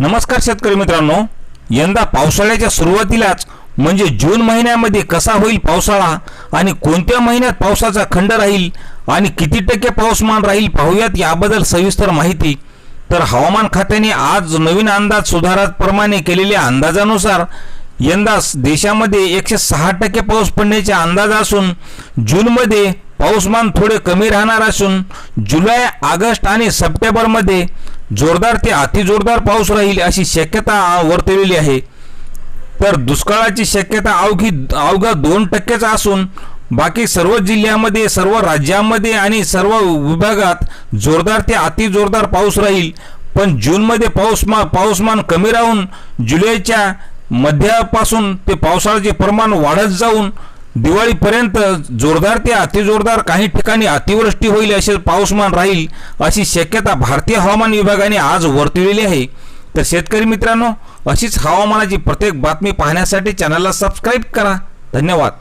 नमस्कार शेतकरी मित्रांनो. यंदा पावसाळ्याच्या सुरुवातीलाच म्हणजे जून महिन्यामध्ये कसा होईल पावसाळा आणि कोणत्या महिन्यात पावसाचा खंड राहील आणि किती टक्के पाऊसमान राहील पाहूयात याबद्दल सविस्तर माहिती. तर हवामान खात्याने आज नवीन अंदाज सुधाराप्रमाणे केलेल्या अंदाजानुसार यंदा देशामध्ये एकशे सहा टक्के पाऊस पडण्याचे अंदाज असून जूनमध्ये पाऊसमान थोडे कमी राहणार असून जुलै ऑगस्ट आणि सप्टेंबरमध्ये जोरदार ते अतिजोरदार पाऊस राहील अशी शक्यता वर्तवलेली आहे. तर दुष्काळाची शक्यता अवघी अवघा दोन टक्केच असून बाकी सर्व जिल्ह्यामध्ये सर्व राज्यांमध्ये आणि सर्व विभागात जोरदार ते अतिजोरदार पाऊस राहील. पण जूनमध्ये पाऊसमा पाऊसमान कमी राहून जुलैच्या मध्यापासून ते पावसाळ्याचे प्रमाण वाढत जाऊन दिवाळीपर्यंत जोरदार ते अतिजोरदार काही ठिकाणी अतिवृष्टी होईल असे पाऊसमान राहील अशी शक्यता भारतीय हवामान विभागाने आज वर्तवलेली आहे. तर शेतकरी मित्रांनो अशीच हवामानाची प्रत्येक बातमी पाहण्यासाठी चॅनलला सबस्क्राईब करा. धन्यवाद.